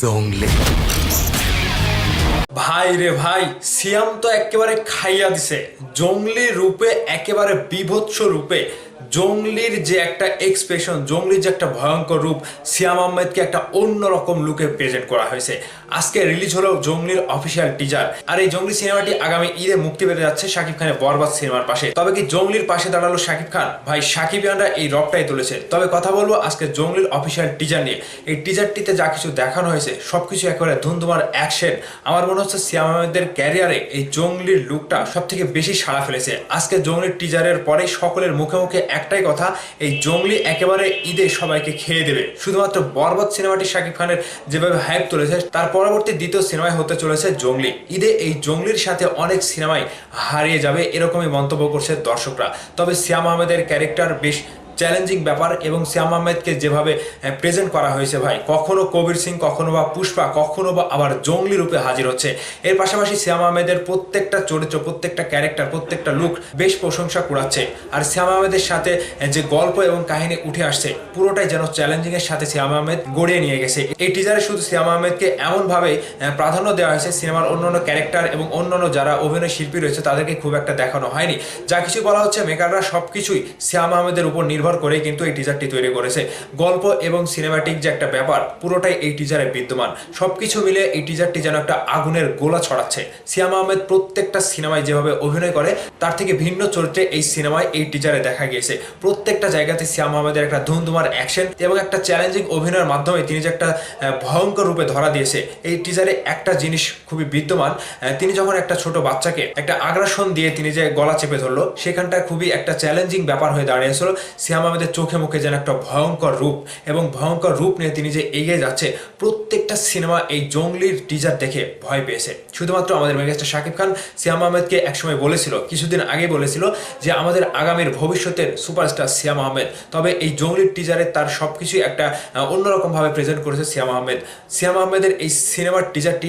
জংলি। ভাই রে ভাই, সিয়াম তো একেবারে খাইয়া দিছে। জংলি রূপে একেবারে বিভৎস রূপে। জংলির যে একটা এক্সপ্রেশন জঙ্গলির যে একটা ভয়ঙ্কর রূপ, সিয়াম আহমেদকে একটা অন্যরকম লুকে প্রেজেন্ট করা হয়েছে। আজকে রিলিজ হলো জঙ্গলির অফিসিয়াল টিজার আর এই জঙ্গলি সিনেমাটি আগামী ঈদে মুক্তি পেতে যাচ্ছে শাকিব খানের বরবাদ সিনেমার পাশে। তবে কি জঙ্গলির পাশে দাঁড়াল শাকিব খান? ভাই, শাকিব শাকিবিয়ানরা এই রকটাই তুলেছে। তবে কথা বলব আজকে জঙ্গলির অফিসিয়াল টিজার নিয়ে। এই টিজারটিতে যা কিছু দেখানো হয়েছে, সবকিছু একেবারে ধুমধুমার অ্যাকশন আমার মনে হচ্ছে সিয়াম আহমেদের ক্যারিয়ারে এই জঙ্গলির লুকটা সব থেকে বেশি সাড়া ফেলেছে। আজকে জঙ্গলির টিজারের পরে সকলের মুখে মুখে একটাই কথা, এই জঙ্গলি একেবারে ঈদে সবাইকে খেয়ে দেবে। শুধুমাত্র বরবাদ সিনেমাটি শাকিব খানের যেভাবে হাইপ তুলেছে তার পরবর্তী দ্বিতীয় সিনেমায় হতে চলেছে জঙ্গলি। ঈদে এই জঙ্গলির সাথে অনেক সিনেমায় হারিয়ে যাবে এরকমই মন্তব্য করছে দর্শকরা। তবে শ্যাম আহমেদের ক্যারেক্টার বেশ চ্যালেঞ্জিং ব্যাপার এবং শ্যাম আহমেদকে যেভাবে প্রেজেন্ট করা হয়েছে ভাই, কখনো কবির সিং কখনো বা পুষ্পা কখনো বা আবার জঙ্গলি রূপে হাজির হচ্ছে। এর পাশাপাশি শ্যাম আহমেদের প্রত্যেকটা চরিত্র, প্রত্যেকটা ক্যারেক্টার প্রত্যেকটা লুক বেশ প্রশংসা কুড়াচ্ছে। আর শ্যাম আহমেদের সাথে যে গল্প এবং কাহিনী উঠে আসছে, পুরোটাই যেন চ্যালেঞ্জিং এর সাথে শ্যাম আহমেদ গড়িয়ে নিয়ে গেছে। এই টিজারে শুধু শ্যাম আহমেদকে এমনভাবে প্রাধান্য দেওয়া হয়েছে, সিনেমার অন্যান্য ক্যারেক্টার এবং অন্যান্য যারা অভিনয় শিল্পী রয়েছে, তাদেরকে খুব একটা দেখানো হয়নি। যা কিছু বলা হচ্ছে মেকাররা সবকিছুই শ্যাম আহমেদের উপর নির্ভর করে কিন্তু এই টিজারটি তৈরি করেছে। গল্প এবং সিনেমাটিক যে একটা ব্যাপার, পুরোটাই এই টিজারে বিদ্যমান। সবকিছু মিলে এই টিজারটি যেন একটা আগুনের গোলা ছড়াচ্ছে। সিয়াম আহমেদ প্রত্যেকটা সিনেমায় যেভাবে অভিনয় করে, তার থেকে ভিন্ন চরিত্রে এই সিনেমায় এই টিজারে দেখা গিয়েছে। প্রত্যেকটা জায়গাতে সিয়াম আহমেদের একটা ধুমধুমার অ্যাকশন এবং একটা চ্যালেঞ্জিং অভিনয়ের মাধ্যমে তিনি যে একটা ভয়ঙ্কর রূপে ধরা দিয়েছে। এই টিজারে একটা জিনিস খুবই বিদ্যমান তিনি যখন একটা ছোট বাচ্চাকে একটা আগ্রাসন দিয়ে তিনি যে গলা চেপে ধরলো সেখানটা খুবই একটা চ্যালেঞ্জিং ব্যাপার হয়ে দাঁড়িয়েছিল। সিয়াম আহমেদের চোখে মুখে যেন একটা ভয়ঙ্কর রূপ এবং ভয়ঙ্কর রূপ নিয়ে তিনি যে এগিয়ে যাচ্ছে প্রত্যেকটা সিনেমা এই জঙ্গলির টিজার দেখে ভয় পেয়েছে। শুধুমাত্র আমাদের মেগাস্টার শাকিব খান সিয়াম আহমেদকে একসময় বলেছিল কিছুদিন আগে বলেছিল যে আমাদের আগামীর ভবিষ্যতের সুপারস্টার সিয়াম আহমেদ। তবে এই জঙ্গলির টিজারে তার সবকিছুই একটা আহ, অন্যরকম ভাবে প্রেজেন্ট করেছে সিয়াম আহমেদ। সিয়াম আহমেদের এই সিনেমার টিজারটি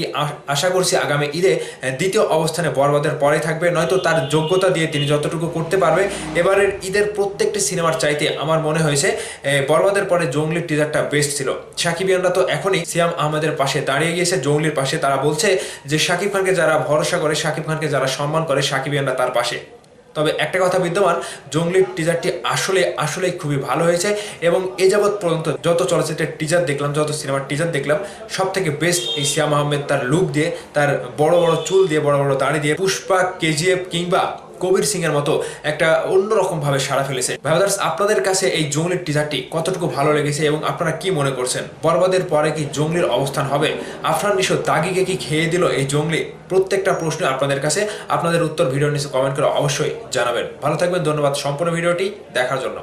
আশা করছি আগামী ঈদে দ্বিতীয় অবস্থানে বরবাদের পরে থাকবে। নয়তো তার যোগ্যতা দিয়ে তিনি যতটুকু করতে পারবে এবারের ঈদের প্রত্যেকটি সিনেমার চাইতে আমার মনে হয়েছে বরবাদের পরে জঙ্গলির টিজারটা বেস্ট ছিল। সাকিবিয়ানরা তো এখনই সিয়াম আহমেদের পাশে দাঁড়িয়ে গিয়েছে, জঙ্গলির পাশে। তারা বলছে যে শাকিব খানকে যারা ভরসা করে শাকিব খানকে যারা সম্মান করে সাকিবিয়ানরা তার পাশে। তবে একটা কথা বিদ্যমান, জঙ্গলির টিজারটি আসলে, আসলেই খুবই ভালো হয়েছে এবং এ যাবৎ পর্যন্ত যত চলচ্চিত্রের টিজার দেখলাম, যত সিনেমার টিজার দেখলাম সব থেকে বেস্ট এই শ্যাম আহমেদ তার লুক দিয়ে, তার বড় বড় চুল দিয়ে, বড় বড় দাড়ি দিয়ে, পুষ্পা কেজিএফ কিংবা কবির সিং এর মতো একটা অন্যরকম ভাবে সাড়া ফেলেছে। ভাইবাদার্স, আপনাদের কাছে এই জঙ্গলির টিজারটি কতটুকু ভালো লেগেছে এবং আপনারা কি মনে করছেন? বরবাদের পরে কি জঙ্গলির অবস্থান হবে? আফরান নিশো দাগিকে কি খেয়ে দিল এই জঙ্গলি? প্রত্যেকটা প্রশ্ন আপনাদের কাছে। আপনাদের উত্তর ভিডিও নিচে কমেন্ট করে অবশ্যই জানাবেন। ভালো থাকবেন, ধন্যবাদ সম্পূর্ণ ভিডিওটি দেখার জন্য।